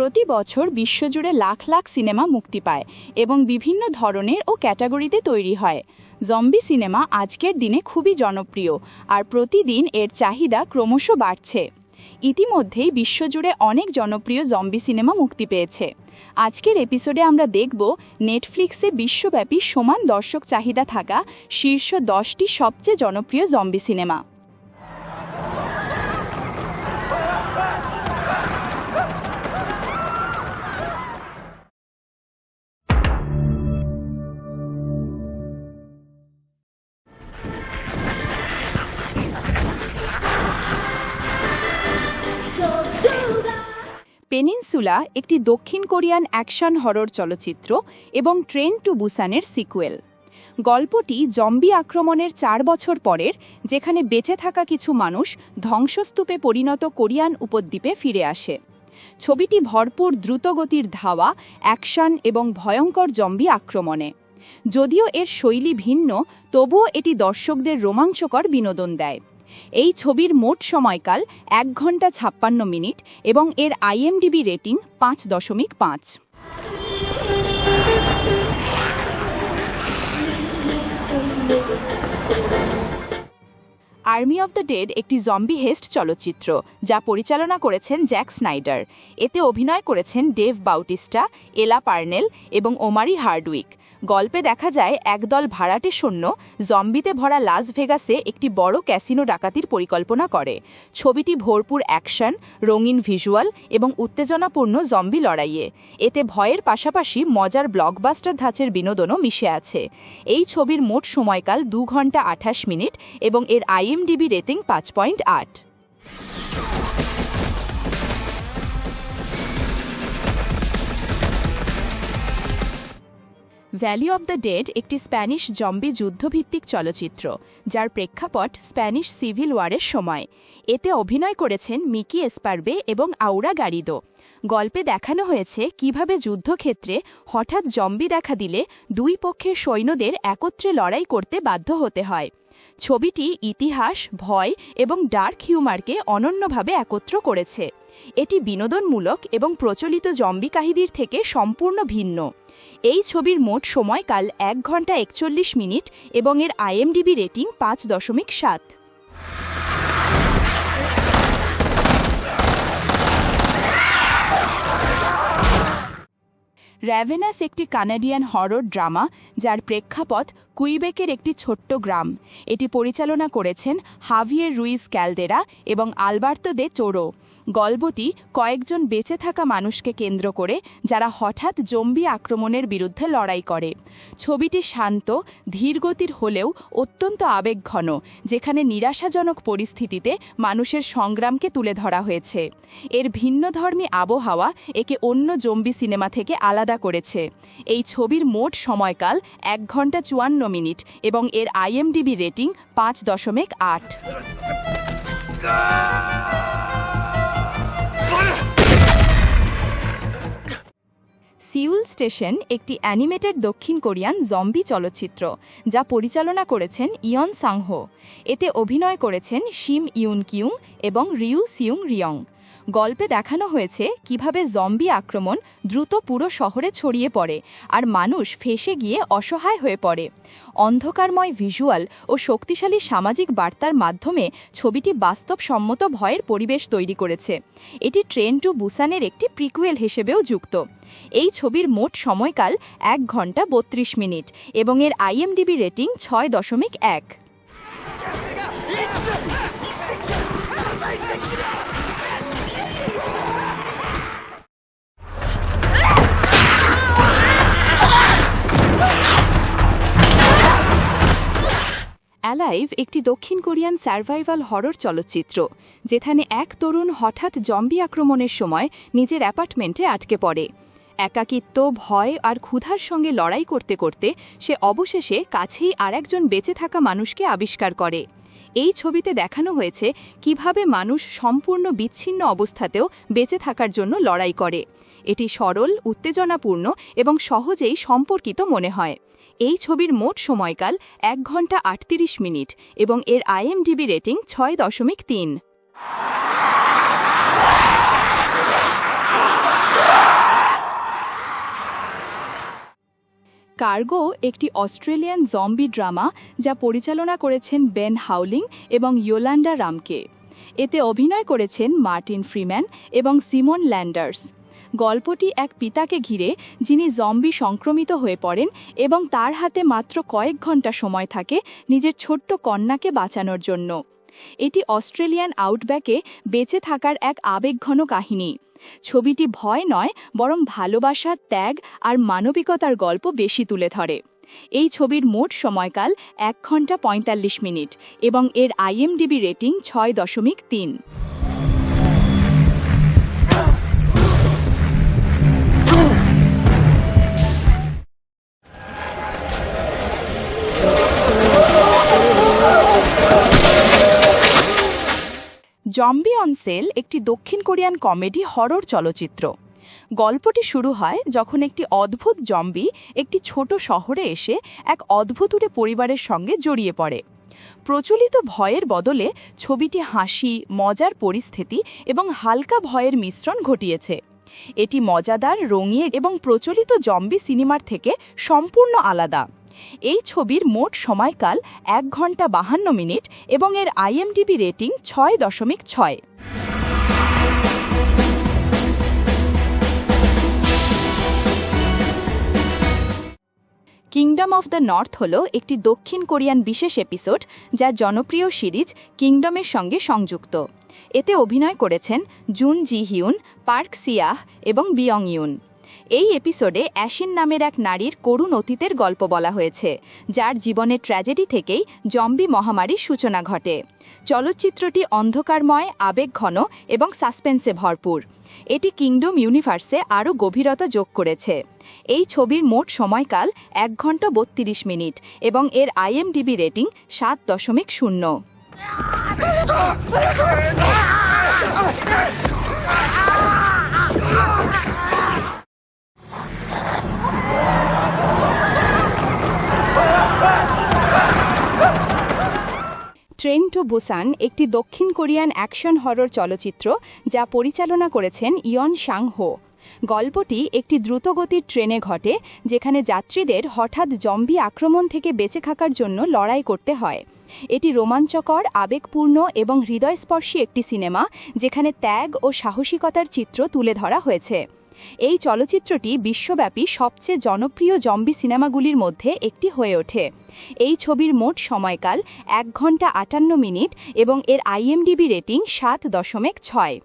প্রতি বছর বিশ্বজুড়ে লাখ লাখ সিনেমা মুক্তি পায় এবং বিভিন্ন ধরনের ও ক্যাটাগরিতে তৈরি হয়। জম্বি সিনেমা আজকের দিনে খুবই জনপ্রিয় আর প্রতিদিন এর চাহিদা ক্রমশ বাড়ছে। ইতিমধ্যেই বিশ্বজুড়ে অনেক জনপ্রিয় জম্বি সিনেমা মুক্তি পেয়েছে। আজকের এপিসোডে আমরা দেখব নেটফ্লিক্সে বিশ্বব্যাপী সমান দর্শক চাহিদা থাকা শীর্ষ দশটি সবচেয়ে জনপ্রিয় জম্বি সিনেমা। পেনিনসুলা একটি দক্ষিণ কোরিয়ান অ্যাকশন হরর চলচ্চিত্র এবং ট্রেন টু বুসানের সিকুয়েল। গল্পটি জম্বি আক্রমণের চার বছর পরের, যেখানে বেঁচে থাকা কিছু মানুষ ধ্বংসস্তূপে পরিণত কোরিয়ান উপদ্বীপে ফিরে আসে। ছবিটি ভরপুর দ্রুতগতির ধাওয়া, অ্যাকশন এবং ভয়ঙ্কর জম্বি আক্রমণে। যদিও এর শৈলী ভিন্ন, তবুও এটি দর্শকদের রোমাঞ্চকর বিনোদন দেয়। এই ছবির মোট সময়কাল এক ঘণ্টা ছাপ্পান্ন মিনিট এবং এর আইএমডিবি রেটিং পাঁচ দশমিক পাঁচ। আর্মি অফ দ্য ডেড একটি জম্বি হেস্ট চলচ্চিত্র, যা পরিচালনা করেছেন জ্যাক স্নাইডার। এতে অভিনয় করেছেন ডেভ বাউটিস্টা, এলা পার্নেল এবং ওমারি হার্ডউইক। গল্পে দেখা যায়, একদল ভাড়াটে সৈন্য জম্বিতে ভরা লাস ভেগাসে একটি বড় ক্যাসিনো ডাকাতির পরিকল্পনা করে। ছবিটি ভরপুর অ্যাকশন রঙিন ভিজুয়াল এবং উত্তেজনাপূর্ণ জম্বি লড়াইয়ে। এতে ভয়ের পাশাপাশি মজার ব্লকবাস্টার ধাঁচের বিনোদনও মিশে আছে। এই ছবির মোট সময়কাল দু ঘণ্টা আঠাশ মিনিট এবং এর আইএমডিবি রেটিং পাঁচ পয়েন্ট আট। ভ্যালি অব দ্য ডেড একটি স্প্যানিশ জম্বি যুদ্ধভিত্তিক চলচ্চিত্র, যার প্রেক্ষাপট স্প্যানিশ সিভিল ওয়ারের সময়। এতে অভিনয় করেছেন মিকি এসপারবে এবং আউরা গারিদো। গল্পে দেখানো হয়েছে কীভাবে যুদ্ধক্ষেত্রে হঠাৎ জম্বি দেখা দিলে দুই পক্ষের সৈন্যদের একত্রে লড়াই করতে বাধ্য হতে হয়। ছবিটি ইতিহাস, ভয় এবং ডার্ক হিউমারকে অনন্যভাবে একত্র করেছে। এটি বিনোদনমূলক এবং প্রচলিত জম্বি কাহিনীর থেকে সম্পূর্ণ ভিন্ন। এই ছবির মোট সময়কাল এক ঘণ্টা একচল্লিশ মিনিট এবং এর আইএমডিবি রেটিং পাঁচ দশমিক সাত। র্যাভেনাস একটি কানাডিয়ান হরর ড্রামা যার প্রেক্ষাপট কুইবেকের একটি ছোট্ট গ্রাম। এটি পরিচালনা করেছেন হাভিয়ের রুইস ক্যালদেরা এবং আলবার্তো দে চোরো গল্পটি কয়েকজন বেঁচে থাকা মানুষকে কেন্দ্র করে, যারা হঠাৎ জম্বি আক্রমণের বিরুদ্ধে লড়াই করে। ছবিটি শান্ত, ধীরগতির হলেও অত্যন্ত আবেগঘন, যেখানে নিরাশাজনক পরিস্থিতিতে মানুষের সংগ্রামকে তুলে ধরা হয়েছে। এর ভিন্নধর্মী আবহাওয়া একে অন্য জম্বি সিনেমা থেকে আলাদা করেছে। এই ছবির মোট সময়কাল এক ঘণ্টা চুয়ান্ন মিনিট এবং এর আইএমডিবি রেটিং পাঁচ দশমিক আট। সিউল স্টেশন একটি অ্যানিমেটেড দক্ষিণ কোরিয়ান জম্বি চলচ্চিত্র, যা পরিচালনা করেছেন ইয়ন সাংহো। এতে অভিনয় করেছেন শিম ইউন কিউং এবং রিউ সিউং রিয়ং। গল্পে দেখানো হয়েছে কীভাবে জম্বি আক্রমণ দ্রুত পুরো শহরে ছড়িয়ে পড়ে আর মানুষ ফেসে গিয়ে অসহায় হয়ে পড়ে। অন্ধকারময় ভিজুয়াল ও শক্তিশালী সামাজিক বার্তার মাধ্যমে ছবিটি বাস্তবসম্মত ভয়ের পরিবেশ তৈরি করেছে। এটি ট্রেন টু বুসানের একটি প্রিকুয়েল হিসেবেও যুক্ত। এই ছবির মোট সময়কাল এক ঘণ্টা বত্রিশ মিনিট এবং এর আইএমডিবি রেটিং ছয় দশমিক এক। অ্যালাইভ একটি দক্ষিণ কোরিয়ান সার্ভাইভাল হরর চলচ্চিত্র, যেখানে এক তরুণ হঠাৎ জম্বি আক্রমণের সময় নিজের অ্যাপার্টমেন্টে আটকে পড়ে। একাকিত্ব, ভয় আর ক্ষুধার সঙ্গে লড়াই করতে করতে সে অবশেষে কাছেই আরেকজন বেঁচে থাকা মানুষকে আবিষ্কার করে। এই ছবিতে দেখানো হয়েছে কীভাবে মানুষ সম্পূর্ণ বিচ্ছিন্ন অবস্থাতেও বেঁচে থাকার জন্য লড়াই করে। এটি সরল, উত্তেজনাপূর্ণ এবং সহজেই সম্পর্কিত মনে হয়। এই ছবির মোট সময়কাল এক ঘণ্টা আটত্রিশ মিনিট এবং এর আইএমডিবি রেটিং ছয় দশমিক তিন। কার্গো একটি অস্ট্রেলিয়ান জম্বি ড্রামা যা পরিচালনা করেছেন বেন হাউলিং এবং ইয়োলান্ডা রামকে। এতে অভিনয় করেছেন মার্টিন ফ্রিম্যান এবং সিমন ল্যান্ডার্স। গল্পটি এক পিতাকে ঘিরে, যিনি জম্বি সংক্রমিত হয়ে পড়েন এবং তার হাতে মাত্র কয়েক ঘণ্টা সময় থাকে নিজের ছোট্ট কন্যাকে বাঁচানোর জন্য। এটি অস্ট্রেলিয়ান আউটব্যাকে বেঁচে থাকার এক আবেগঘন কাহিনী। ছবিটি ভয় নয়, বরং ভালোবাসা, ত্যাগ আর মানবিকতার গল্প বেশি তুলে ধরে। এই ছবির মোট সময়কাল এক ঘণ্টা পঁয়তাল্লিশ মিনিট এবং এর আইএমডিবি রেটিং ছয় দশমিক তিন। জম্বি অন সেল একটি দক্ষিণ কোরিয়ান কমেডি হরর চলচ্চিত্র। গল্পটি শুরু হয় যখন একটি অদ্ভুত জম্বি একটি ছোট শহরে এসে এক অদ্ভুতুরে পরিবারের সঙ্গে জড়িয়ে পড়ে। প্রচলিত ভয়ের বদলে ছবিটি হাসি, মজার পরিস্থিতি এবং হালকা ভয়ের মিশ্রণ ঘটিয়েছে। এটি মজাদার রঙিয়ে এবং প্রচলিত জম্বি সিনেমার থেকে সম্পূর্ণ আলাদা। এই ছবির মোট সময়কাল এক ঘণ্টা বাহান্ন মিনিট এবং এর আইএমডিবি রেটিং ছয় দশমিক ছয়। কিংডম অফ দ্য নর্থ হল একটি দক্ষিণ কোরিয়ান বিশেষ এপিসোড যা জনপ্রিয় সিরিজ কিংডমের সঙ্গে সংযুক্ত। এতে অভিনয় করেছেন Jun Ji Hyun Park Siah এবং বিয়ং ইউন এই এপিসোডে অ্যাশিন নামের এক নারীর করুণ অতীতের গল্প বলা হয়েছে, যার জীবনের ট্র্যাজেডি থেকেই জম্বি মহামারীর সূচনা ঘটে। চলচ্চিত্রটি অন্ধকারময়, আবেগঘন এবং সাসপেন্সে ভরপুর। এটি কিংডম ইউনিভার্সে আরও গভীরতা যোগ করেছে। এই ছবির মোট সময়কাল এক ঘণ্টা বত্রিশ মিনিট এবং এর আইএমডিবি রেটিং সাত দশমিক শূন্য। বুসান একটি দক্ষিণ কোরিয়ান অ্যাকশন হরর চলচ্চিত্র যা পরিচালনা করেছেন ইয়ন সাং হো গল্পটি একটি দ্রুতগতির ট্রেনে ঘটে, যেখানে যাত্রীদের হঠাৎ জম্বি আক্রমণ থেকে বেঁচে থাকার জন্য লড়াই করতে হয়। এটি রোমাঞ্চকর, আবেগপূর্ণ এবং হৃদয়স্পর্শী একটি সিনেমা, যেখানে ত্যাগ ও সাহসিকতার চিত্র তুলে ধরা হয়েছে। এই চলচ্চিত্রটি বিশ্বব্যাপী সবচেয়ে জনপ্রিয় জম্বি সিনেমাগুলির মধ্যে একটি হয়ে ওঠে। এই ছবির মোট সময়কাল এক ঘণ্টা আটান্ন মিনিট এবং এর আইএমডিবি রেটিং সাত দশমিক ছয়।